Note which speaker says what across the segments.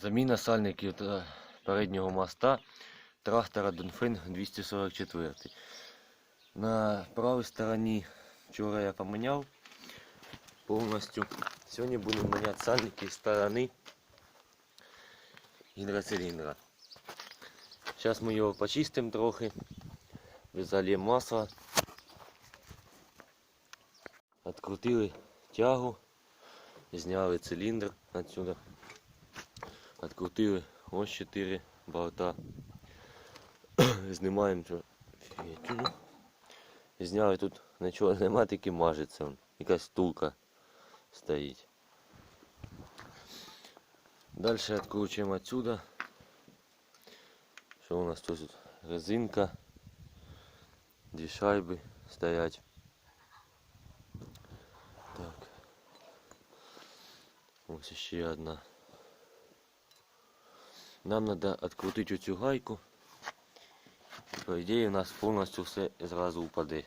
Speaker 1: Заміна сальників переднього моста трактора Донфен 244. На правій стороні вчора я поміняв повністю. Сьогодні будемо міняти сальники з сторони гідроциліндра. Зараз ми його почистимо трохи, заліємо масло, відкрутили тягу, зняли циліндр отсюда. Открутили ось 4 болта. Знімаємо цю фігетю. Зняли тут нічого нема, тільки мажеться. он. Якась стулка стоїть. Далі відкручуємо отсюда. Що у нас тут? тут? Резинка. Дві шайби стоять. Так. Ось ще одна. Нам треба відкрутити цю гайку. І, по ідеї у нас повністю все зразу впаде.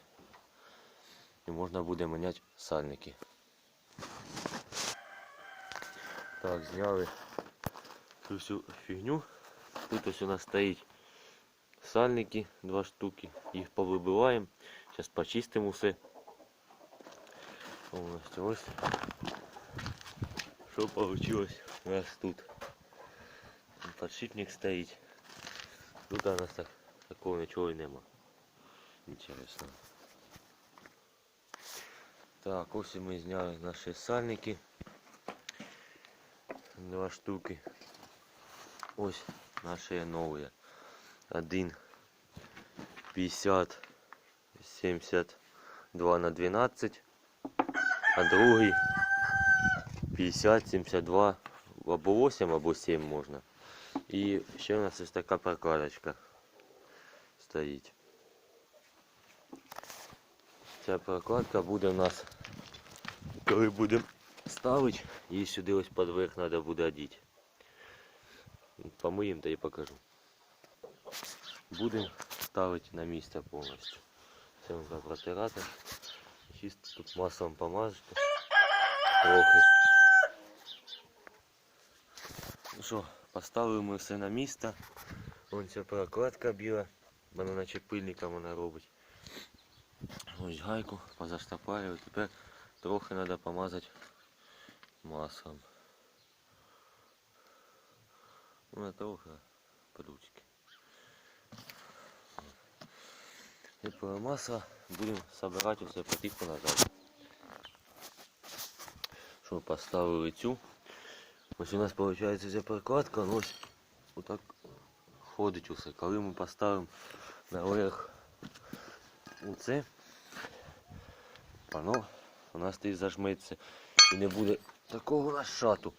Speaker 1: І можна буде міняти сальники. Так, зняли цю всю фігню. Тут ось у нас стоїть сальники, два штуки. Їх повибиваємо. Зараз почистимо все. Повністю ось. Що вийшло у нас тут. Подшипник стоїть. Тут у нас так, такого нічого і нема. Інтересно. Так, ось ми зняли наші сальники. Два штуки. Ось наші нові. Один 50 72 на 12, а другий 50 72 або 8, або 7 можна. І ще у нас ось така прокладочка стоїть. Ця прокладка буде у нас, коли будемо ставити, її сюди ось під верх треба буде одіти. Помиємо та і покажу. Будемо ставити на місце повністю. Це можна протирати. Чисто тут маслом помазати. Трохи. Ну що, Поставили ми все на місце. Вон ця прокладка біла, вона наче пильником вона робить. Ось гайку позаштопарювати. Тепер трохи треба помазати маслом. Ну трохи, подучки. Тепер масло будемо збирати все потихо назад. Що поставили цю. Ось у нас виходить ця прокладка, ну ось отак ходить усе. Коли ми поставимо наверх оце, воно у нас тоді зажметься і не буде такого нашату.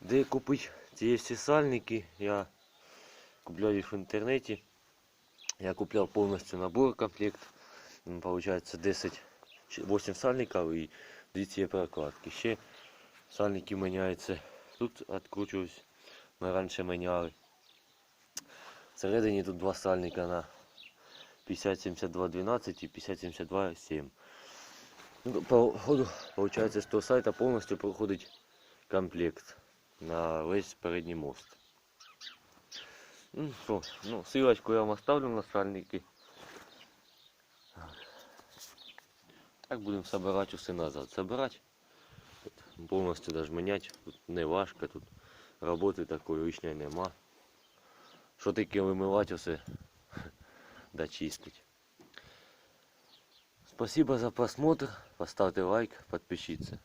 Speaker 1: Де купити ці всі сальники, я купляю їх в інтернеті. Я купляв повністю набор комплект. Получається 10 8 сальників і 2 ці прокладки. Ще сальники міняються. Тут відкручуюсь. Ми раніше міняли. Всередині тут два сальника на 50-72-12 і 50-72-7. Ну, по ходу, получается, з того сайта повністю проходить комплект на весь передній мост. Ну, що, ну, ссылочку я вам оставлю на сальники. Так будемо собирати усе назад. Собирати, Повністю даже менять Тут не важко, тут роботи такої лишньої нема. Що таке вимивати усе да чистить. Спасибо за просмотр. Поставьте лайк, подпишіться.